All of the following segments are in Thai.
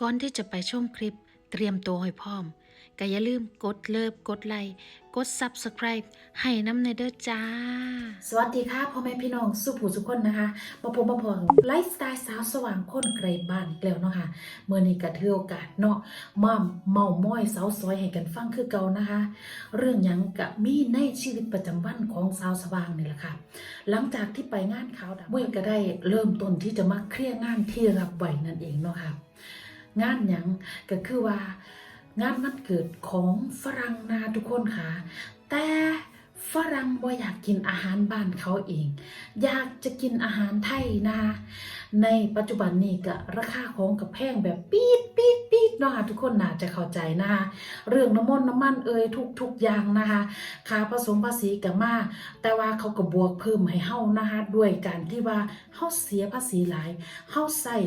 ก่อนที่จะไปชมคลิปเตรียมตัวให้พร้อมก็อย่าลืมกดเลิฟกดไลค์กด Subscribe ให้น้ำในเด้อจ้า สวัสดีค่ะพ่อแม่พี่น้องสุผู้สุคนนะคะมาพบมาพอไลฟ์สไตล์สาวสว่างคนไกลบ้านอีกแล้วเนาะค่ะเมื่อนี้ก็ถือโอกาสเนาะมาเมาม้อยสาวซอยให้กันฟังคือเก่านะคะ เรื่องยังกะมีในชีวิตประจำวันของสาวสว่างนี่แหละค่ะ หลังจากที่ไปงานเขาวดำมวยก็ได้เริ่มต้นที่จะมาเคลียร์งานที่รับไหวนั่นเองเนาะค่ะ งานหยังก็คือว่างานวันเกิดของฝรั่งนาทุกคนค่ะ แต่ฝรั่งบ่อยากกินอาหารบ้านเขาเอง อยากจะกินอาหารไทยนะในปัจจุบันนี้ก็ราคาของกับแพงแบบปี๊ดปี๊ด เนาะค่ะทุกคนน่าจะเข้าใจนะคะเรื่องน้ำมันน้ำมันเอ่ยทุกทุกอย่างนะคะค่าผสมภาษีกับมา แต่ว่าเขาก็บวกเพิ่มให้เฮานะคะด้วยการที่ว่าเฮาเสียภาษีหลายเฮาใส่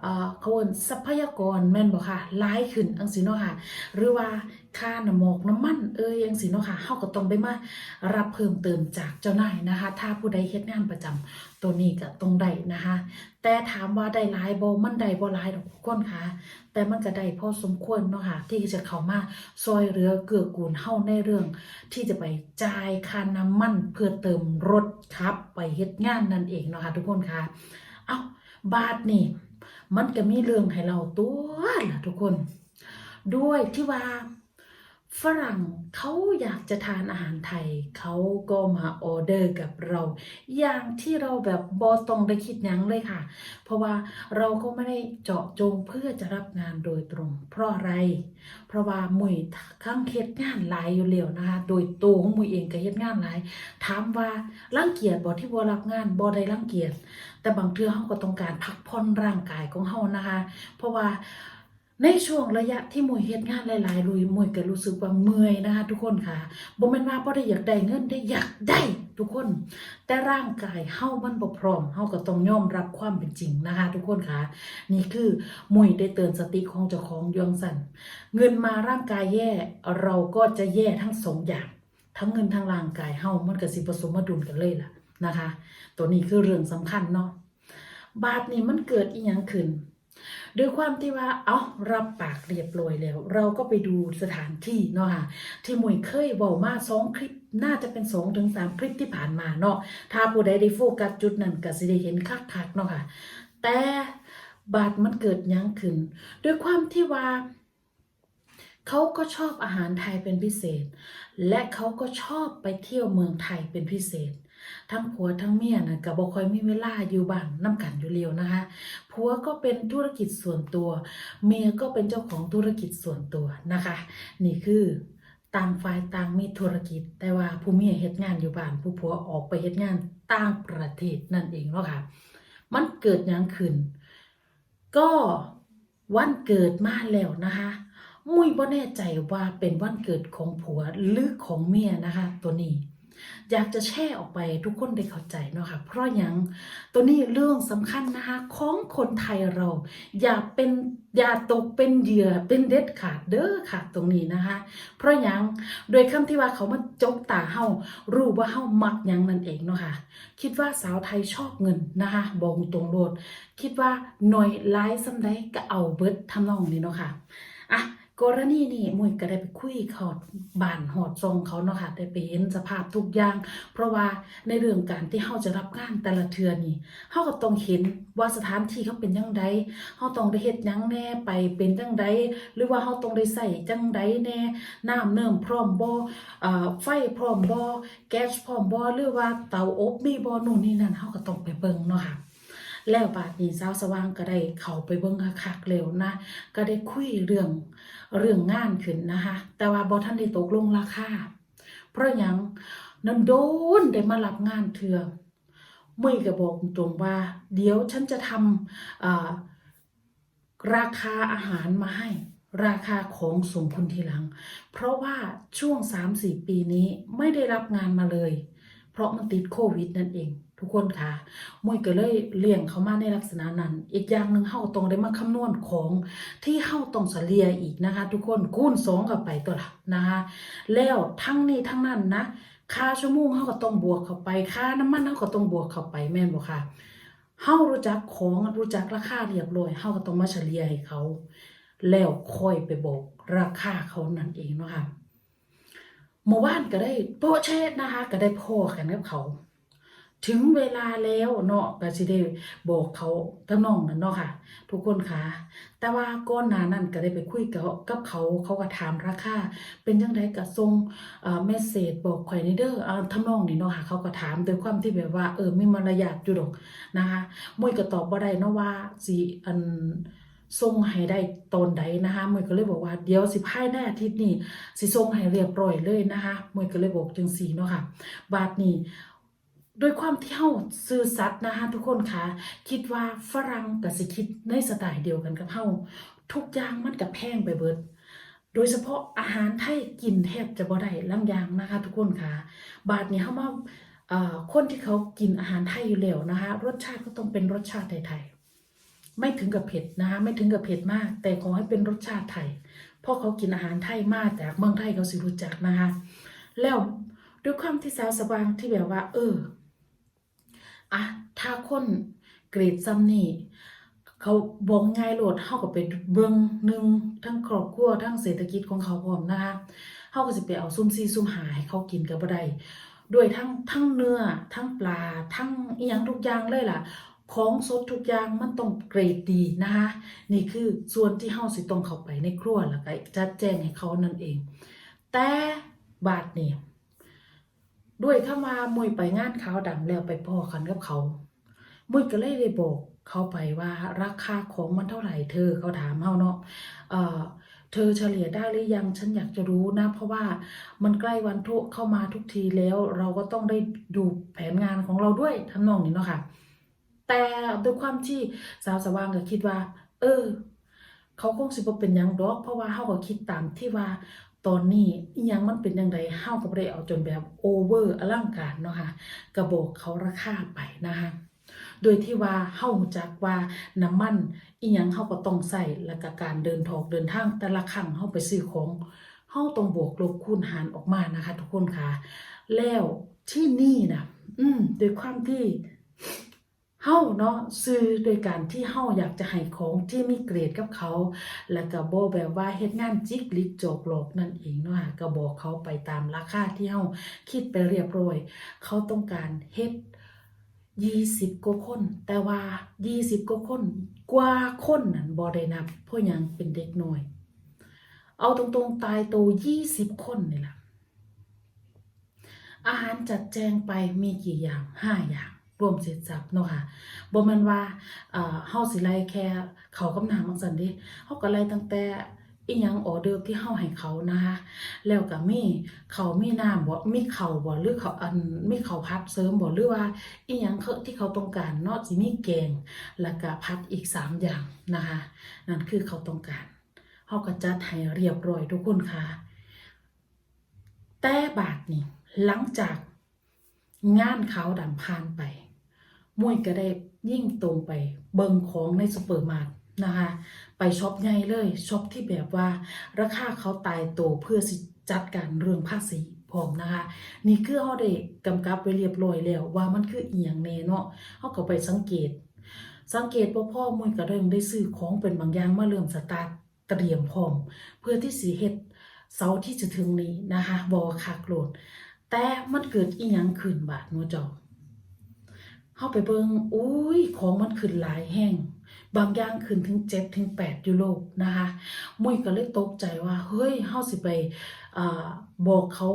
เอ่อเขาเอิ้นทรัพยากรแม่นบ่ค่ะหลายขึ้นอังสิเนาะค่ะหรือว่า ค่าน้ำหมอกน้ำมันเอ่ยจังซี่เนาะค่ะเฮาก็ต้องได้มารับเพิ่มเติมจากเจ้านายนะคะ ถ้าผู้ใดเฮ็ดงานประจำตัวนี้ก็ต้องได้นะคะ แต่ถามว่าได้หลายบ่มันได้บ่หลายดอกทุกคนค่ะ แต่มันก็ได้พอสมควรเนาะค่ะที่จะเข้ามาซอยเหลือเกื้อกูลเฮาในเรื่อง ที่จะไปจ่ายค่าน้ำมันเพื่อเติมรถครับไปเฮ็ดงานนั่นเองเนาะค่ะทุกคนค่ะ เอ้าบาทนี่มันก็มีเรื่องให้เราตัวล่ะทุกคน ด้วยที่ว่า ฝรั่งเขาอยากจะทานอาหารไทย เขาก็มาออเดอร์กับเรา อย่างที่เราแบบบอต้องได้คิดหยังเลยค่ะ เพราะว่าเราก็ไม่ได้เจาะจงเพื่อจะรับงานโดยตรง เพราะอะไร เพราะว่ามุยข้างเฮ็ดงานหลายอยู่แล้วนะคะโดยตัวของมุยเองก็เฮ็ดงานหลายถามว่ารังเกียจบ่ที่บ่รับงานบ่ได้รังเกียจแต่บางเทื่อเฮาก็ต้องการพักผ่อนร่างกายของเฮานะคะ เพราะว่า ในช่วงระยะที่มวยเฮ็ดงานหลายๆลุยมวยก็รู้สึกว่าเมื่อยนะคะทุกคนค่ะบ่แม่นว่าบ่ได้อยากได้เงินได้อยากได้ทุกคน แต่ร่างกายเฮามันบ่พร้อมเฮาก็ต้องยอมรับความเป็นจริงนะคะ ทุกคนค่ะ นี่คือมวยได้เตือนสติของเจ้าของยองสันเงินมาร่างกายแย่เราก็จะแย่ทั้งสองอย่าง ทั้งเงินทั้งร่างกายเฮามันก็สิผสมมาดุลกันเลยล่ะนะคะ ตัวนี้คือเรื่องสำคัญเนาะบาทนี้มันเกิดอีหยังขึ้น ด้วยความที่ว่าเอารับปากเรียบร้อยแล้ว เราก็ไปดูสถานที่เนาะค่ะที่มวยเคยเว้ามาสองคลิปน่าจะเป็นสองถึงสามคลิปที่ผ่านมาเนาะถ้าผู้ใดได้โฟกัสจุดนั้นก็สิได้เห็นคักๆเนาะค่ะ แต่บาทมันเกิดยั้งขึ้น ด้วยความที่ว่าเขาก็ชอบอาหารไทยเป็นพิเศษ และเขาก็ชอบไปเที่ยวเมืองไทยเป็นพิเศษ ทั้งผัวทั้งเมียนะก็บ่ค่อยมีเวลาอยู่บ้านน้ำกันอยู่เลียวนะคะผัวก็เป็นธุรกิจส่วนตัว เมียก็เป็นเจ้าของธุรกิจส่วนตัวนะคะ นี่คือต่างฝ่ายต่างมีธุรกิจ แต่ว่าผู้เมียเฮ็ดงานอยู่บ้าน ผู้ผัวออกไปเฮ็ดงานต่างประเทศนั่นเองเนาะค่ะ มันเกิดยังขึ้น ก็วันเกิดมาแล้วนะคะมุยบ่แน่ใจว่าเป็นวันเกิดของผัวหรือของเมียนะคะ ตัวนี้ อยากจะแช่ออกไปทุกคนได้เข้าใจเนาะค่ะ เพราะยังตัวนี้เรื่องสำคัญนะคะของคนไทยเรา อย่าเป็นอย่าตกเป็นเหยื่อเป็นเด็ดขาดเด้อค่ะตรงนี้นะคะ เพราะยังโดยคำที่ว่าเขามาจกตาเฮารู้ว่าเฮามักยังนั่นเองเนาะค่ะ คิดว่าสาวไทยชอบเงินนะคะบอกตรงโลด คิดว่าหน่อยร้ายสำใดก็เอาเบิดทำนองนี้เนาะค่ะอะ กรณีนี้มวยก็ได้ไปคุยขอดบ้านหอดทรงเขาเนาะค่ะได้ไปเห็นสภาพทุกอย่าง เพราะว่าในเรื่องการที่เฮาจะรับงานแต่ละเทือนี่เฮาก็ต้องเห็นว่าสถานที่เขาเป็นจังไดเฮาต้องได้เฮ็ดยังแน่ไปเป็นจังไดหรือว่าเฮาต้องได้ใส่จังไดแน่น้ำเนิ่มพร้อมบ่อ่อไฟพร้อมบ่แก๊สพร้อมบ่หรือว่าเตาอบมีบ่นู่นนี่นั่นเฮาก็ต้องไปเบิ่งเนาะค่ะ แล้วบาดนี้สาวสว่างก็ได้เข้าไปเบิ่งคักๆแล้วนะ ก็ได้คุยเรื่องเรื่องงานขึ้นนะคะ แต่ว่าบอท่านได้ตกลงราคาเพราะยังนันโดนได้มารับงานเถื่อมุ้ยก็บอกตรงว่า เดี๋ยวฉันจะทำราคาอาหารมาให้ ราคาของสมคุณทีหลัง เพราะว่าช่วง 3-4 ปีนี้ไม่ได้รับงานมาเลย เพราะมันติดโควิดนั่นเอง ทุกคนค่ะมวยก็เลยเลี้ยงเขามาในลักษณะนั้น อีกอย่างหนึ่งเฮาต้องได้มาคำนวณของที่เฮาต้องเฉลียอีกนะคะ ทุกคนคูณสองกับไปตัวละนะคะแล้วทั้งนี้ทั้งนั้นนะค่าชั่วโมงเฮาก็ต้องบวกเข้าไปค่าน้ำมันเฮาก็ต้องบวกเข้าไปแม่นบ่ค่ะเฮารู้จักของรู้จักราคาเรียบร้อยเฮาก็ต้องมาเฉลี่ยให้เขา แล้วค่อยไปบอกราคาเขานั่นเองเนาะค่ะเมื่อวานก็ได้โปะเชดนะคะ ก็ได้พ่อกันกับเขา ถึงเวลาแล้วเนาะก็สิได้บอกเขาทำนองนั้นเนาะค่ะ ทุกคนค่ะ แต่ว่าก่อนหน้านั้นก็ได้ไปคุยกับกับเขาเขาก็ถามราคาเป็นจังไดก็ส่งเอ่อเมสเสจบอกข่อยในเด้ออ่าทำนองนี้เนาะค่ะ เขาก็ถามด้วยความที่แบบว่าเออมีมารยาทอยู่ดอกนะคะมวยก็ตอบบ่ได้เนาะว่าสิอันส่งให้ได้ตอนใดนะคะมวยก็เลยบอกว่าเดี๋ยวสิภายในอาทิตย์นี้สิส่งให้เรียบร้อยเลยนะคะมวยก็เลยบอกจังซี่เนาะค่ะ บาทนี้ ดยความที่เฮาซื่อสัตย์นะคะทุกคนค่ะคิดว่าฝรั่งกับสิคิดในสไตล์เดียวกันกับเฮาทุกอย่างมันกับแพงไปเบิด โดยเฉพาะอาหารไทยกินแทบจะบ่ได้ลำยางนะคะ ทุกคนค่ะบาทนี้เฮามาคนที่เขากินอาหารไทยอยู่แล้วนะคะ รสชาติก็ต้องเป็นรสชาติไทยๆไม่ถึงกับเผ็ดนะคะไม่ถึงกับเผ็ดมาก แต่ขอให้เป็นรสชาติไทยเพราะเขากินอาหารไทยมากจากเมืองไทยเขาสิรู้จักนะคะแล้วด้วยความที่สาวสว่างที่แบบว่า เออ อะถ้าคนเกรดซ้ำนี่เขาบอกง่ายโหลดเฮาก็ไปเบิ่งหนึ่งทั้งครอบครัวทั้งเศรษฐกิจของเขาพร้อมนะคะเฮาก็สิไปเอาซุ่มซี่ซุ่มหาให้เขากินก็บ่ได้ด้วยทั้งทั้งเนื้อทั้งปลาทั้งอีหยังทุกอย่างเลยล่ะ ของสดทุกอย่างมันต้องเกรดดีนะคะนี่คือส่วนที่เฮาสิต้องเข้าไปในครัวแล้วก็จัดแจงให้เขานั่นเอง แต่บาทเนี่ย ด้วยคำว่ามวยไปงานขาวดำแล้วไปพ่อกันกับเขามวยก็เลยได้บอกเขาไปว่าราคาของมันเท่าไหร่เธอเขาถามเฮาเนาะเอ่อเธอเฉลี่ยได้หรือยังฉันอยากจะรู้นะ เพราะว่ามันใกล้วันทุเข้ามาทุกทีแล้ว เราก็ต้องได้ดูแผนงานของเราด้วยทำนองนี้เนาะค่ะ แต่ด้วยความที่สาวสว่างก็คิดว่า เออ เขาคงสิบเป็นยังดอกเพราะว่าเฮาก็คิดตามที่ว่า ตอนนี้ยังมันเป็นยังไงเฮาก็บ่ได้เอาจนแบบโอเวอร์อลังการเนาะค่ะกระบอกเขาราคาไปนะคะโดยที่ว่าเฮาจักว่าน้ำมันอิหยังเฮาก็ต้องใส่แล้วก็การเดินทางเดินทางแต่ละครั้งเฮาไปซื้อของเฮาต้องบวกลบคูณหารออกมานะคะ ทุกคนค่ะ แล้วที่นี่นะอืมด้วยความที่ เฮาเนาะซื้อโดยการที่เฮาอยากจะให้ของที่มีเกรดกับเขา แล้วก็บ่แบบว่าเฮ็ดงานจิกลิกโจกหลอกนั่นเองเนาะก็บอกเขาไปตามราคาที่เฮาคิดไปเรียบร้อย เขาต้องการเฮ็ด20กว่าคน แต่ว่า20กว่าคน กว่าคนนั่นบ่ได้นับเพราะยังเป็นเด็กน้อย เอาตรงๆตายโต20คนนี่ล่ะอาหารจัดแจงไปมีกี่อย่าง5อย่าง รวมเสร็จสับเนาะค่ะบ่แม่นว่าเอ่อเฮาสิไล่แค่เขากับน้ำจังซั่นด้เฮาก็ไล่ตั้งแต่อีหยังออเดิร์ที่เฮาให้เขานะคะแล้วก็มีเขามีน้ำบ่มีเขาบ่หรือเขาอันมีเขาวผัดเสริมบ่หรือว่าอีหยังเขาที่เขาต้องการเนาะสิมีแกงแล้วก็ผัดอีก3อย่างนะคะนั่นคือเขาต้องการเฮาก็จัดให้เรียบร้อยทุกคนค่ะ แต่บาทนี่หลังจากงานเขาวดำผ่านไป มวยก็ได้ยิ่งตรงไปเบิงของในซูเปอร์มาร์ทนะคะ ไปช็อปใหญ่เลยช็อปที่แบบว่า ราคาเขาตายโตวเพื่อสิจัดการเรื่องภาษีพร้อมนะคะ นี่คือเขาได้กำกับไว้เรียบร้อยแล้วว่ามันคืออีหยังแน่เนาะเขาก็ไปสังเกต สังเกตว่าพ่อมวยก็เริ่มได้ซื้อของเป็นบางอย่างมาเริ่มสตาร์ทเตรียมพร้อม เพื่อที่สิเฮ็ดเสาร์ที่จะถึงนี้นะคะบอคักโหลดแต่มันเกิดอีหยังขึ้นบาดหนูจอ เฮาไปเบิงอุ้ยของมันขึ้นหลายแห้งบางอย่างขึ้นถึง7ถึง8ยูโรนะคะ มุ้ยก็เลยตกใจว่า เฮ้ยเฮาสิไปอบอกเขา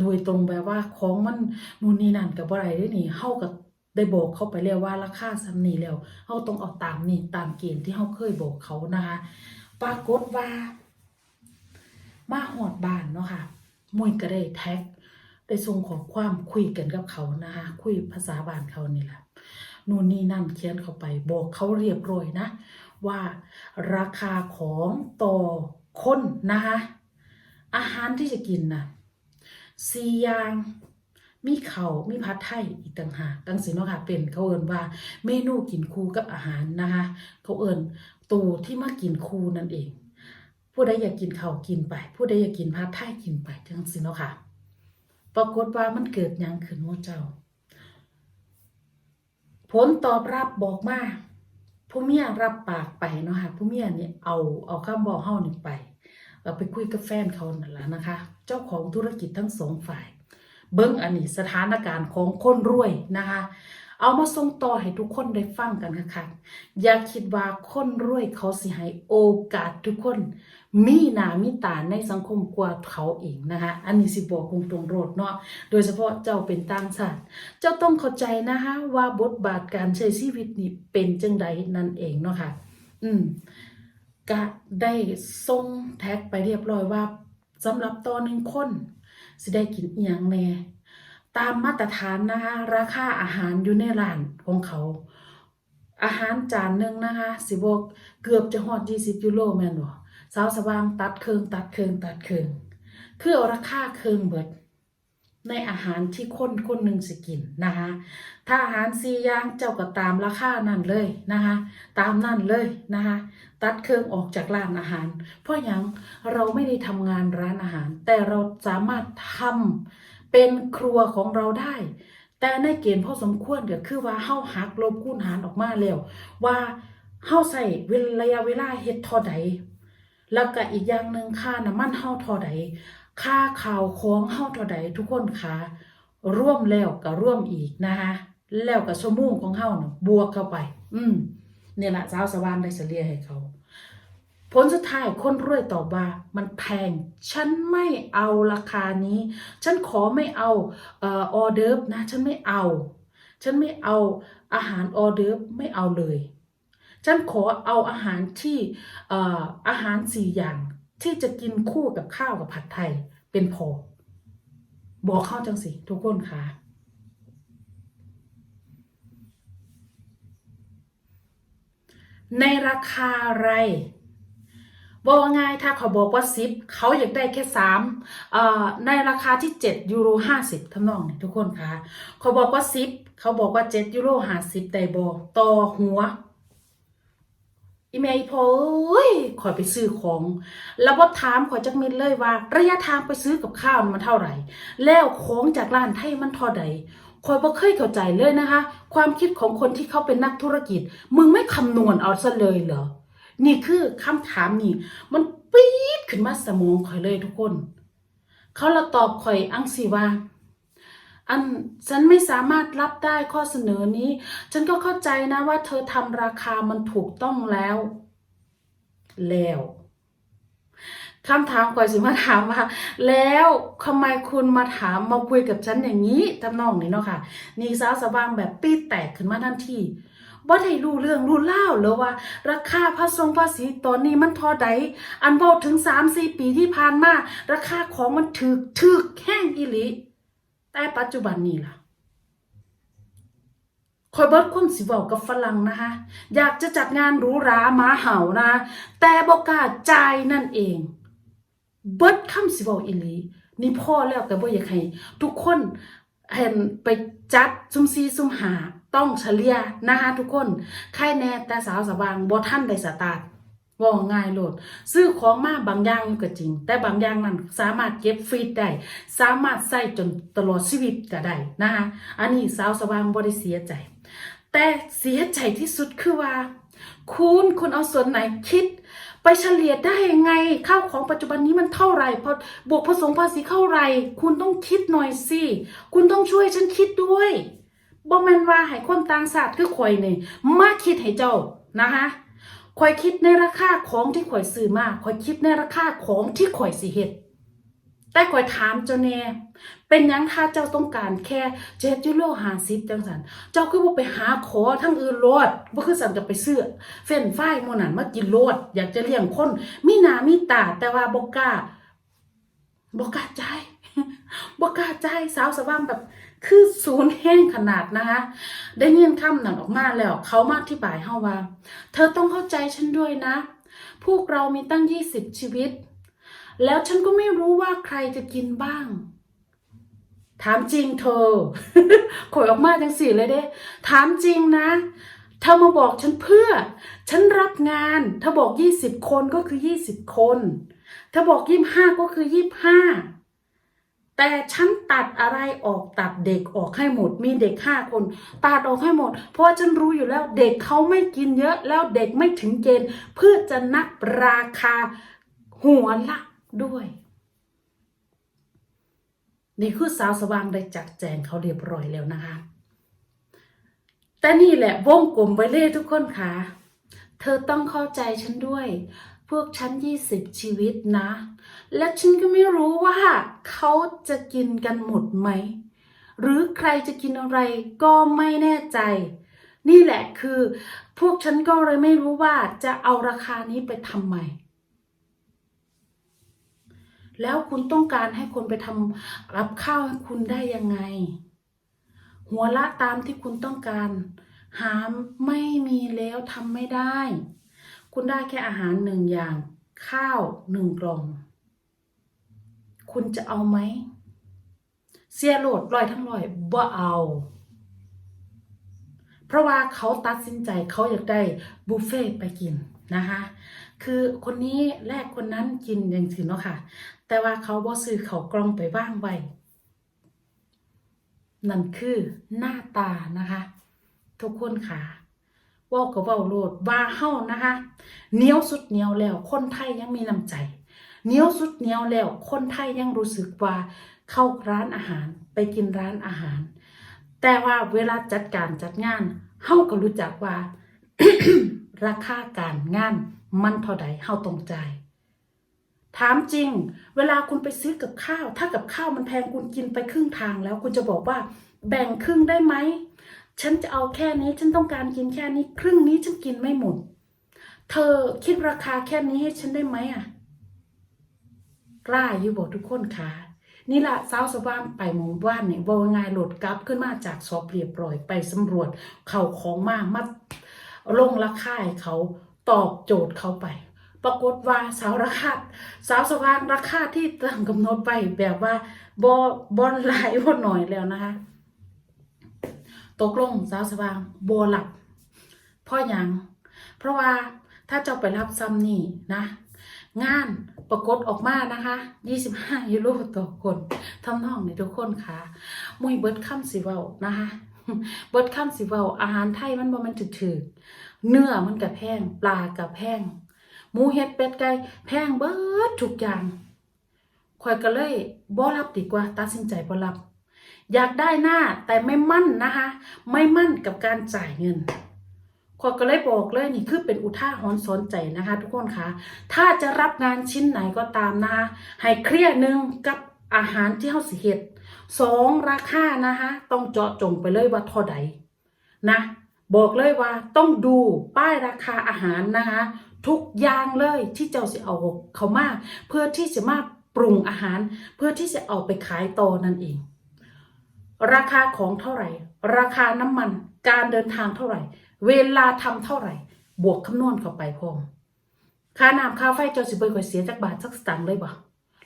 โดยตรงแบบว่าของมันนู่นนี่นั่นก็บ่ได้เด้หนี่เฮาก็ได้บอกเขาไปแล้วว่าราคาซ้ำนี้แล้วเฮาต้องเอาตามนี่ตามเกณฑ์ที่เฮาเคยบอกเขานะคะปรากฏว่า มาหอดบ้านเนาะค่ะมุ้ยก็ได้แท็ก ได้ส่งขอความคุยกันกับเขานะคะคุยภาษาบ้านเขานี่แหละนู่นนี่นั่นเขียนเข้าไปบอกเขาเรียบร้อยนะ ว่าราคาของต่อคนนะคะอาหารที่จะกินนะสี่อย่างมีเขาวมีผัดไทยอีกต่างหากตั้งสินาะค่ะเป็นเขาเอินว่าเมนูกินคู่กับอาหารนะคะเขาเอินตูที่มากินคู่นั่นเอง ผู้ใดอยากกินเขากินไป ผู้ใดอยากกินผัดไทยกินไปจังสิเนาะค่ะ ปรากฏว่ามันเกิดยังขึ้นว่าเจ้า ผลตอบรับบอกมาผู้เมียรับปากไปเนาะค่ะผู้เมียเนี่ยเอาเอาคำบอกเฮานี่ไปเอาไปคุยกับแฟนเขานั่นแหละนะคะ เจ้าของธุรกิจทั้งสองฝ่าย เบิ้งอันนี้สถานการณ์ของคนรวยนะคะ เอามาส่งต่อให้ทุกคนได้ฟังกันค่ะอย่าคิดว่าคนรวยเขาสิให้โอกาสทุกคน มีหน้ามีตาในสังคมกว่าเขาเองนะคะอันนี้สิบอกคงตรงโรดเนาะโดยเฉพาะเจ้าเป็นต่างชาติเจ้าต้องเข้าใจนะคะว่าบทบาทการใช้ชีวิตนี่เป็นจังใดนั่นเองเนาะค่ะ อืมก็ได้ส่งแท็กไปเรียบร้อยว่าสำหรับต่อหนึ่งคนสิได้กินเอียงแน่ตามมาตรฐานนะคะราคาอาหารอยู่ในร้านของเขา อาหารจานหนึ่งนะคะ สิบอกเกือบจะฮอด20ยูโรแม่นบ่ สาวสว่างตัดเครื่องตัดเครื่องตัดเครื่องคือเอาราคาเครื่องเบิด ในอาหารที่คนคนหนึ่งสิกินนะคะถ้าอาหารสี่อย่างเจ้าก็ตามราคานั่นเลยนะคะตามนั่นเลยนะคะตัดเครื่องออกจากร้านอาหาร เพราะอย่างเราไม่ได้ทำงานร้านอาหาร แต่เราสามารถทำเป็นครัวของเราได้ แต่ในเกณฑ์พอสมควรก็คือว่าเฮาหักลบคูณหารออกมาแล้วว่าเฮาใส่เวลระยะเวลาเฮ็ดเท่าใด แล้วก็อีกอย่างหนึ่งค่าน้ำมันเฮาเท่าใดค่าข่าวของเฮาเท่าใดทุกคนคะร่วมแล้วก็ร่วมอีกนะคะแล้วก็ชั่วโมงของเฮาเน่ะบวกเข้าไป อืมเนี่ยละสาวสว่างได้เฉลี่ยให้เขา ผลสุดท้ายคนรวยตอบว่ามันแพง ฉันไม่เอาราคานี้ ฉันขอไม่เอาเอ่อออเดิร์ฟนะ ฉันไม่เอา ฉันไม่เอาอาหารออเดิร์ฟไม่เอาเลย ฉันขอเอาอาหารที่ออาหารสี่อย่างที่จะกินคู่กับข้าวกับผัดไทยเป็นพอ บอกเข้าจังสิทุกคนค่ะ ในราคาอะไรบอกว่าง่ายถ้าเขาบอกว่าซิปเขาอยากได้แค่สามในราคาที่เจ็ดยูโรห้าสิบทำนองนี้ทุกคนคะเขาบอกว่าซิปเขาบอกว่าเจ็ดยูโรห้าสิบได้บอต่อหัว อีเมลพอเอ้ยขอยไปซื้อของ แล้วว่ถามขอยจักมิดเลยว่า ระยะทางไปซื้อกับข้าวมันเท่าไหร่ แล้วของจากร้านไทยมันเท่าใดคอยบ่เคยเข้าใจเลยนะคะ ความคิดของคนที่เขาเป็นนักธุรกิจ มึงไม่คำนวณเอาซะเลยเหรอ นี่คือคำถามนี่ มันปี๊ดขึ้นมาสมองข่อยเลยทุกคน เขาละตอบข่อยอังสิว่า อันฉันไม่สามารถรับได้ข้อเสนอนี้ ฉันก็เข้าใจนะว่าเธอทำราคามันถูกต้องแล้ว แล้วคำถามก่อนสิมาถามว่าแล้วทำไมคุณมาถามมาคุยกับฉันอย่างนี้ทำนองนี้เนาะค่ะ นี่สาวสว่างแบบปีแตกขึ้นมาทันทีว่าได้รู้เรื่องรู้เล่าเลยว่า ราคาภาษีภาษีตอนนี้มันทอใดอันบอกถึงสามสี่ปีที่ผ่านมา ราคาของมันถึกถึกแห้งอีหลี แต่ปัจจุบันนี้ล่ะคอยเบิดความสิเว้ากับฝรั่งนะคะ อยากจะจัดงานหรูหรามาเห่านะ แต่บอกกล้าจ่ายนั่นเอง เบิดคำสิเว้าอีหลีนี่พ่อแล้วแต่บ่อยากให้ทุกคนเห็นไปจัดซุ่มซีซุ่มหาต้องเฉลี่ยนะคะทุกคน ใครแน่แต่สาวสว่างบ่ท่านได้สตาร์ท ว่าง่ายโหลด ซื้อของมาบางอย่างก็จริง แต่บางอย่างนั้นสามารถเก็บฟรีดได้ สามารถใส่จนตลอดชีวิตก็ได้นะคะอันนี้สาวสว่างบ่ได้เสียใจ แต่เสียใจที่สุดคือว่า คุณคุณเอาส่วนไหนคิด ไปเฉลี่ยได้ยังไงข้าวของปัจจุบันนี้มันเท่าไหร่พอบวกผสมภาษีเท่าไหร่คุณต้องคิดหน่อยสิคุณต้องช่วยฉันคิดด้วยบ่แมนว่าให้คนต่างชาติคือข่อยนี่มาคิดให้เจ้านะคะ ข่อยคิดในราคาของที่ข่อยซื้อมาข่อยคิดในราคาของที่ข่อยสิเฮ็ดแต่ข่อยถามเจ้าแน่เป็นยังถ้าเจ้าต้องการแค่เจ็ดยูโรหาสิบจังสัน เจ้าคือบ่ไปหาขอทั้งอื่นโลดบ่คือสั่นก็ไปซื้อเฟ้นฝ้ายหมู่นั้นมากินโลด อยากจะเลี้ยงคน มีหน้ามีตาแต่ว่าบ่กล้าบ่กล้าจ่ายบ่กล้าจ่ายสาวสว่างแบบ คือศูนย์แห้งขนาดนะคะ ได้เงียินคำนั้นออกมาแล้ว เขามาอธิบายเฮาว่า เธอต้องเข้าใจฉันด้วยนะ พวกเรามีตั้ง20ชีวิต แล้วฉันก็ไม่รู้ว่าใครจะกินบ้าง ถามจริงเธอขอยออกมาจังสี่เลยเด้ ถามจริงนะเธอมาบอกฉันเพื่อ ฉันรับงานเธอบอกยี่สิบคนก็คือยี่สิบคนเธอบอกยี่ห้าก็คือยี่ห้า แต่ฉันตัดอะไรออกตัดเด็กออกให้หมด มีเด็กห้าคน ตัดออกให้หมด เพราะว่าฉันรู้อยู่แล้วเด็กเขาไม่กินเยอะแล้วเด็กไม่ถึงเกณฑ์เพื่อจะนับราคาหัวละด้วยนี่คือสาวสว่างได้จัดแจงเขาเรียบร้อยแล้วนะคะ แต่นี่แหละวงกลมไว้เลยทุกคนค่ะ เธอต้องเข้าใจฉันด้วย พวกฉันยี่สิบชีวิตนะ และฉันก็ไม่รู้ว่าเขาจะกินกันหมดไหม หรือใครจะกินอะไรก็ไม่แน่ใจ นี่แหละคือ พวกฉันก็เลยไม่รู้ว่าจะเอาราคานี้ไปทำไม แล้วคุณต้องการให้คนไปทำรับข้าวให้คุณได้ยังไง หัวละตามที่คุณต้องการ หาไม่มีแล้วทำไม่ได้ คุณได้แค่อาหารหนึ่งอย่าง ข้าวหนึ่งกล่อง คุณจะเอาไหม เสียโหลดลอยทั้งลอยบ่เอา เพราะว่าเขาตัดสินใจเขาอยากได้บุฟเฟ่ต์ไปกินนะคะ คือคนนี้แลกคนนั้นกินอย่างสิเนาะค่ะ แต่ว่าเขาบ่ซื้อเขากล่องไปว่างไว้นั่นคือหน้าตานะคะ ทุกคนค่ะ ว่ากับว่าโลดว่าเฮานะคะเหนียวสุดเหนียวแล้วคนไทยยังมีน้ำใจเหนียวสุดเหนียวแล้วคนไทยยังรู้สึกว่าเข้าร้านอาหารไปกินร้านอาหาร แต่ว่าเวลาจัดการจัดงานเฮาก็รู้จักว่า ราคาการงานมันเท่าใดเฮาต้องจ่ายถามจริง เวลาคุณไปซื้อกับข้าว ถ้ากับข้าวมันแพงคุณกินไปครึ่งทางแล้วคุณจะบอกว่า แบ่งครึ่งได้ไหม ฉันจะเอาแค่นี้ฉันต้องการกินแค่นี้ ครึ่งนี้ฉันกินไม่หมด เธอคิดราคาแค่นี้ให้ฉันได้ไหมอะกล้าอยู่บอกทุกคนค่ะนี่ละสาวสว่างไปหมู่บ้านเนี่ยว่าง่ายโหลดกลับขึ้นมาจากสอบเรียบร้อยไปสำรวจเขาของมากมาลงราคาให้เขาตอบโจทย์เขาไป ปรากฏว่าสาวราคาสาวสว่างราคาที่ตั้งกำหนดไปแบบว่าบอบอลหลายบอหน่อยแล้วนะคะ ตกลงสาวสว่างบหลับพ่อหยัง เพราะว่าถ้าเจ้าไปรับซ้ำนี่นะ งานปรากฏออกมานะคะ 25 ยูโรต่อคนทำนองในทุกคนค่ะ มุยเบิร์ดคัมสิเว้านะคะ เบิร์ดคัมสิเว้าอาหารไทยมันบ่มันถือเนื้อมันกับแพงปลากับแพงหมูเห็ดเป็ดไก่แพงเบิร์ดทุกอย่างข่อยก็เลยบ่รับดีกว่าตัดสินใจบ่รับ อยากได้หน้าแต่ไม่มั่นนะคะ ไม่มั่นกับการจ่ายเงินขอก็เลยบอกเลยนี่คือเป็นอุท่าหรณ์สอนใจนะคะ ทุกคนคะถ้าจะรับงานชิ้นไหนก็ตามนะคะให้เคลียร์หนึ่งกับอาหารที่เฮาสิเฮ็ดสองราคานะคะต้องเจาะจงไปเลยว่าเท่าใดนะ บอกเลยว่าต้องดูป้ายราคาอาหารนะคะ ทุกอย่างเลยที่เจ้าสิเอาเขามาเพื่อที่จะมาปรุงอาหาร เพื่อที่จะเอาไปขายต่อนั่นเอง ราคาของเท่าไหร่ ราคาน้ำมัน การเดินทางเท่าไหร่ เวลาทำเท่าไหร่ บวกคำนวณเข้าไปพอมค่าน้ำค่าไฟเจ้าสิเบยข่อยเสียจากบาทสักสตางค์เลยบ่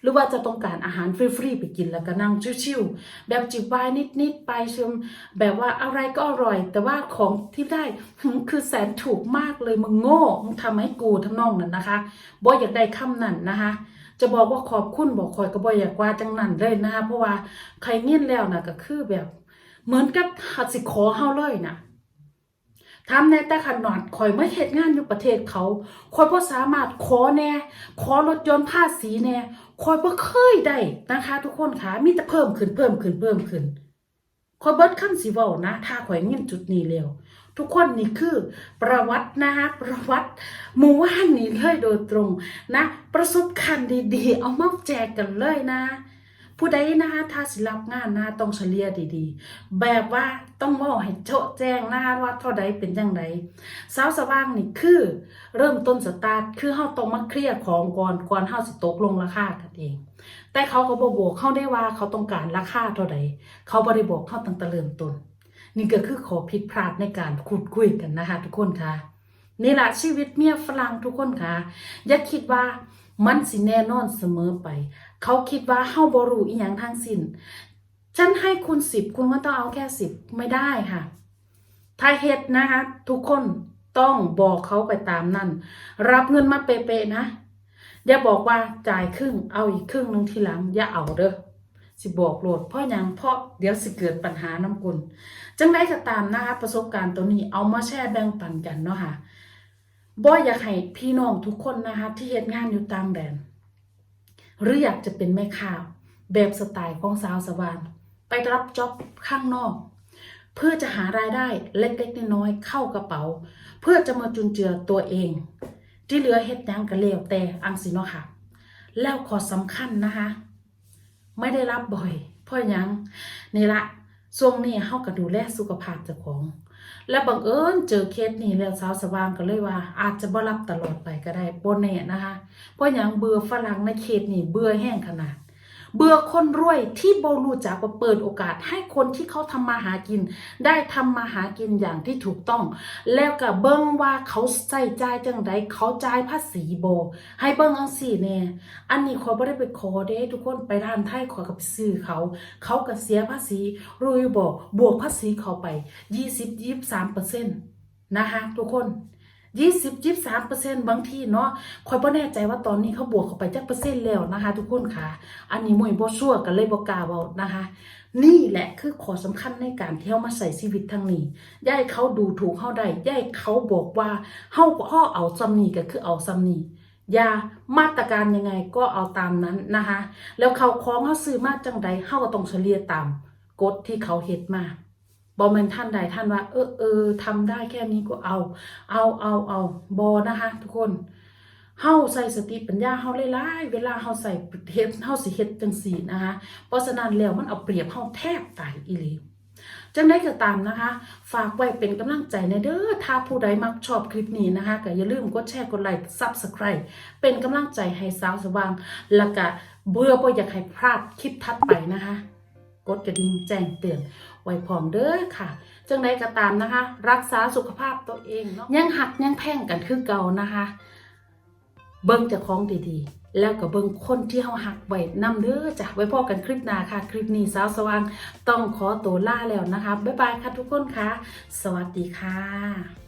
หรือว่าจะต้องการอาหารฟรีๆไปกินแล้วก็นั่งชิวๆแบบจิบไวน์นิดๆไปชมแบบว่าอะไรก็อร่อย แต่ว่าของที่ได้คือแสนถูกมากเลยมึงโง่มึงทำให้กูทั้งนองนั่นนะคะบ่อยากได้คำนั้นนะคะ จะบอกว่าขอบคุณบอกคอยก็บ่อยากว่าจังนั้นเลยนะคะเพราะว่าใครเงี้ยนแล้วนะก็คือแบบ เหมือนกับหัดสิขอเฮาเลยนะทำในแต่ขนาดคอยไม่เฮ็ดงานอยู่ประเทศเขาคอยบ่สามารถขอแน่ขอลดย่อนภาษีแน่คอยบ่เคยได้นะคะ ทุกคนค่ะมีแต่เพิ่มขึ้นเพิ่มขึ้นเพิ่มขึ้นคอยเบิดคำสิเว้านะ ถ้าคอยเงี้ยนจุดนี้แล้ว ทุกคนนี่คือประวัตินะคะประวัติหมู่ว่านนี่เลยโดยตรงนะ ประสบการณ์ดีๆ เอามาแจกกันเลยนะ ผู้ใดนะคะถ้าสิรับงานนะต้องเฉลี่ยดีๆ แบบว่าต้องเว่าให้โจะแจ้งนะคะว่าเท่าใดเป็นจังไดสาวสว่างนี่คือ เริ่มต้นสตาร์ทคือเฮาต้องมาเคลียร์ของก่อนก่อนเฮาสิตกลงราคากันเอง แต่เขาก็บ่บอกเขาได้ว่าเขาต้องการราคาเท่าใดเขาบ่ได้บอกเขาตั้งแต่เริ่มต้น นี่ก็คือขอผิดพลาดในการคุดคุยกันนะคะ ทุกคนค่ะนี่แหละชีวิตเมียฝรั่งทุกคนค่ะอย่าคิดว่ามันสิแน่นอนเสมอไป เขาคิดว่าเฮาบรูอีหยังทั้งสิ้นฉันให้คุณสิบคุณก็ต้องเอาแค่สิบไม่ได้ค่ะถ้าเฮ็ดนะคะ ทุกคนต้องบอกเขาไปตามนั้นรับเงินมาเป๊ะๆนะ อย่าบอกว่าจ่ายครึ่งเอาอีกครึ่งหนึงทีหลังอย่าเอาเด้อ สิบอกโหลดเพราะยังเพราะเดี๋ยวสิเกิดปัญหาน้ำกุลจังไดก็ตามนะคะ ประสบการณ์ตัวนี้เอามาแชร์แบ่งปันกันเนาะค่ะบ่อยากให้พี่น้องทุกคนนะคะ ที่เฮ็ดงานอยู่ต่างแดนหรืออยากจะเป็นแม่ค้าแบบสไตล์ของสาวสวรรค์ไปรับจ็อบข้างนอก เพื่อจะหารายได้เล็กๆน้อยๆเข้ากระเป๋า เพื่อจะมาจุนเจือตัวเอง ที่เหลือเฮ็ดยังก็แล้วแต่อังสิเนาะค่ะ แล้วขอสำคัญนะคะ ไม่ได้รับบ่อยเพราะยังนี่ละช่วงนี้เฮาก็ดูแลสุขภาพเจ้าของ และบังเอิญเจอเคสนี้แล้วสาวสว่างก็เลยว่า อาจจะบ่รับตลอดไปก็ได้บ่แน่นะคะ เพราะยังเบื่อฝรั่งในเคสนี้เบื่อแห้งขนาด เบื่อคนรวยที่โบรูจักว่าเปิดโอกาสให้คนที่เขาทำมาหากิน ได้ทำมาหากินอย่างที่ถูกต้อง แล้วก็เบิ่งว่าเขาใส่ใจายจังไดเขาจ่ายภาษีบ่ให้เบิ่งอังสี่แน่อันนี้ขอยบ่ได้ไปขอเด้ทุกคนไปร้านไทยขอก็ไปซื้อเขา เขาก็เสียภาษีรู้อยู่บ่บวกภาษีเขาไป20-23%นะคะทุกคน 20-23%บยี่สามเปอร์เซ็นต์บางทีเนาะคอยบ่แน่ใจว่าตอนนี้เขาบวกเข้าไปจักเปอร์เซ็นต์แล้วนะคะ ทุกคนค่ะ อันนี้มวยบ่ชั่วกันเลยบ่กล้าเว้านะคะ นี่แหละคือข้อสำคัญในการเที่เฮามาใส่ชีวิตทางนี้ย่าให้เขาดูถูกเฮาได้ย่าให้เขาบอกว่าเฮาก็เอาซ้ำนี้ก็คือเอาซ้ำนี้ยามาตรการยังไงก็เอาตามนั้นนะคะ แล้วเขาของเฮาซื้อมาจังใดเฮาก็ต้องเฉลี่ยตามกฎที่เขาเฮ็ดมา บ่แม่นท่านใดท่านว่า เออเออทำได้แค่นี้ก็เอา เอาเอาเอาบอนะคะ ทุกคนเฮาใส่สติปัญญาเฮาหลายๆเวลาเฮาใส่เฮ็ดเฮาสิเฮ็ดจังซี่นะคะเพราะฉะนั้นแล้วมันเอาเปรียบเฮาแทบตายอีหลีจังได้ก็ตามนะคะ ฝากไว้เป็นกำลังใจในเด้อถ้าผู้ใดมักชอบคลิปนี้นะคะก็อย่าลืมกดแชร์กดไลค์ Subscribe เป็นกำลังใจให้สาวสว่าง แล้วก็เบื่อบ่อยากให้พลาดคลิปถัดไปนะคะ กดกระดิ่งแจ้งเตือน ไว้พร้อมเด้อค่ะ จังใดก็ตามนะคะ รักษาสุขภาพตัวเองเนาะยังหักยังแพ่งกันคือเก่านะคะ เบิ้งจะคล้องดีๆ แล้วก็เบิ้งคนที่เฮาหักไว้นำเด้อจ้ะไว้พอกันคลิปหน้าค่ะ คลิปนี้สาวสว่างต้องขอตัวลาแล้วนะคะบ๊ายบายค่ะทุกคนค่ะ สวัสดีค่ะ